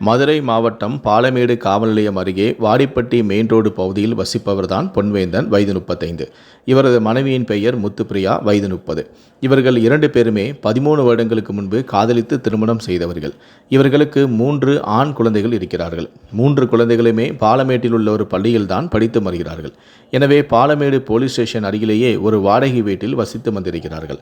மதுரை மாவட்டம் பாலமேடு காவல் நிலையம் அருகே வாடிப்பட்டி மெயின் ரோடு பகுதியில் வசிப்பவர்தான் பொன்வேந்தன் வயது முப்பத்தைந்து. இவரது மனைவியின் பெயர் முத்துப்பிரியா வயது முப்பது. இவர்கள் இரண்டு பேருமே பதிமூணு வருடங்களுக்கு முன்பு காதலித்து திருமணம் செய்தவர்கள். இவர்களுக்கு மூன்று ஆண் குழந்தைகள் இருக்கிறார்கள். மூன்று குழந்தைகளுமே பாலமேட்டில் உள்ள ஒரு பள்ளியில்தான் படித்து வருகிறார்கள் எனவே பாலமேடு போலீஸ் ஸ்டேஷன் அருகிலேயே ஒரு வாடகை வீட்டில் வசித்து வந்திருக்கிறார்கள்.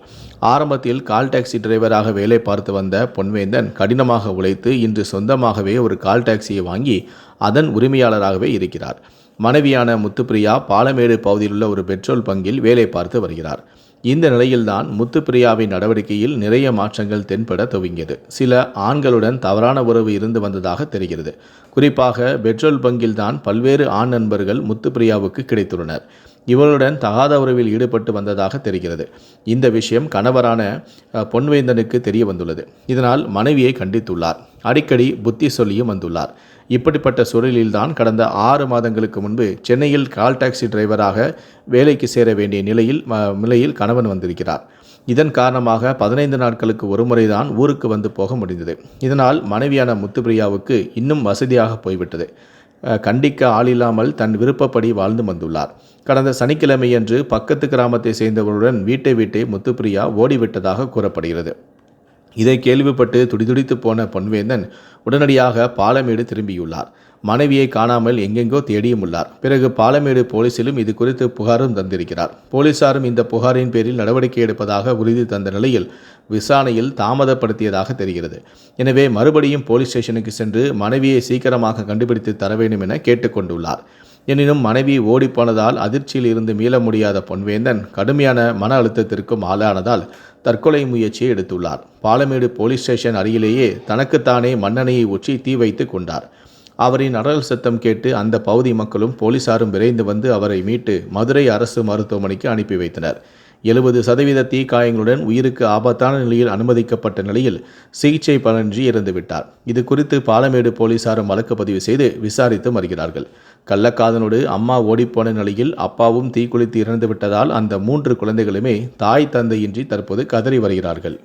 ஆரம்பத்தில் கால் டாக்ஸி டிரைவராக வேலை பார்த்து வந்த பொன்வேந்தன் கடினமாக உழைத்து இன்று சொந்தமாக சொந்தமாகவே ஒரு கால் டாக்ஸியை வாங்கி அதன் உரிமையாளராகவே இருக்கிறார். மனைவியான முத்துப்பிரியா பாலமேடு பகுதியிலுள்ள ஒரு பெட்ரோல் பங்கில் வேலை பார்த்து வருகிறார். இந்த நிலையில்தான் முத்துப்பிரியாவின் நடவடிக்கையில் நிறைய மாற்றங்கள் தென்பட துவங்கியது. சில ஆண்களுடன் தவறான உறவு இருந்து வந்ததாக தெரிகிறது. குறிப்பாக பெட்ரோல் பங்கில்தான் பல்வேறு ஆண் நண்பர்கள் முத்துப்பிரியாவுக்கு கிடைத்துள்ளனர். இவருடன் தகாத உறவில் ஈடுபட்டு வந்ததாக தெரிகிறது. இந்த விஷயம் கணவரான பொன்வேந்தனுக்கு தெரிய வந்துள்ளது. இதனால் மனைவியை கண்டித்துள்ளார். அடிக்கடி புத்தி சொல்லியும் வந்துள்ளார். இப்படிப்பட்ட சூழலில்தான் கடந்த ஆறு மாதங்களுக்கு முன்பு சென்னையில் கால் டாக்ஸி டிரைவராக வேலைக்கு சேர வேண்டிய நிலையில் ம- நிலையில் கணவன் வந்திருக்கிறார். இதன் காரணமாக பதினைந்து நாட்களுக்கு ஒருமுறை தான் ஊருக்கு வந்து போக முடிந்தது. இதனால் மனைவியான முத்துப்பிரியாவுக்கு இன்னும் வசதியாக போய்விட்டது. கண்டிக்க ஆளில்லாமல் தன் விருப்பப்படி வாழ்ந்து வந்துள்ளார். கடந்த சனிக்கிழமையன்று பக்கத்து கிராமத்தை சேர்ந்தவருடன் வீட்டை வீட்டை முத்துப்பிரியா ஓடிவிட்டதாக கூறப்படுகிறது. இதை கேள்விப்பட்டு துடிதுடித்து போன பொன்வேந்தன் உடனடியாக பாலமேடு திரும்பியுள்ளார். மனைவியை காணாமல் எங்கெங்கோ தேடியும் உள்ளார். பிறகு பாலமேடு போலீசிலும் இது குறித்து புகாரும் தந்திருக்கிறார். போலீசாரும் இந்த புகாரின் பேரில் நடவடிக்கை எடுப்பதாக உறுதி தந்த நிலையில் விசாரணையில் தாமதப்படுத்தியதாக தெரிகிறது. எனவே மறுபடியும் போலீஸ் ஸ்டேஷனுக்கு சென்று மனைவியை சீக்கிரமாக கண்டுபிடித்து தர வேண்டும் என கேட்டுக்கொண்டுள்ளார் எனினும் மனைவி ஓடிப்போனதால் அதிர்ச்சியில் இருந்து மீள முடியாத பொன்வேந்தன் கடுமையான மன அழுத்தத்திற்கும் ஆளானதால் தற்கொலை முயற்சியை எடுத்துள்ளார். பாலமேடு போலீஸ் ஸ்டேஷன் அருகிலேயே தனக்குத்தானே மண்ணெண்ணையை ஊற்றி தீ வைத்து கொண்டார். அவரின் அடல் சத்தம் கேட்டு அந்த பகுதி மக்களும் போலீசாரும் விரைந்து வந்து அவரை மீட்டு மதுரை அரசு மருத்துவமனைக்கு அனுப்பி வைத்தனர். எழுபது சதவீத தீக்காயங்களுடன் உயிருக்கு ஆபத்தான நிலையில் அனுமதிக்கப்பட்ட நிலையில் சிகிச்சை பலனின்றி இறந்துவிட்டார். இது குறித்து பாலமேடு போலீசாரும் வழக்கு பதிவு செய்து விசாரித்து வருகிறார்கள் கள்ளக்காதனோடு அம்மா ஓடிப்போன நிலையில் அப்பாவும் தீக்குளித்து இறந்துவிட்டதால் அந்த மூன்று குழந்தைகளுமே தாய் தந்தையின்றி தற்போது கதறி வருகிறார்கள்.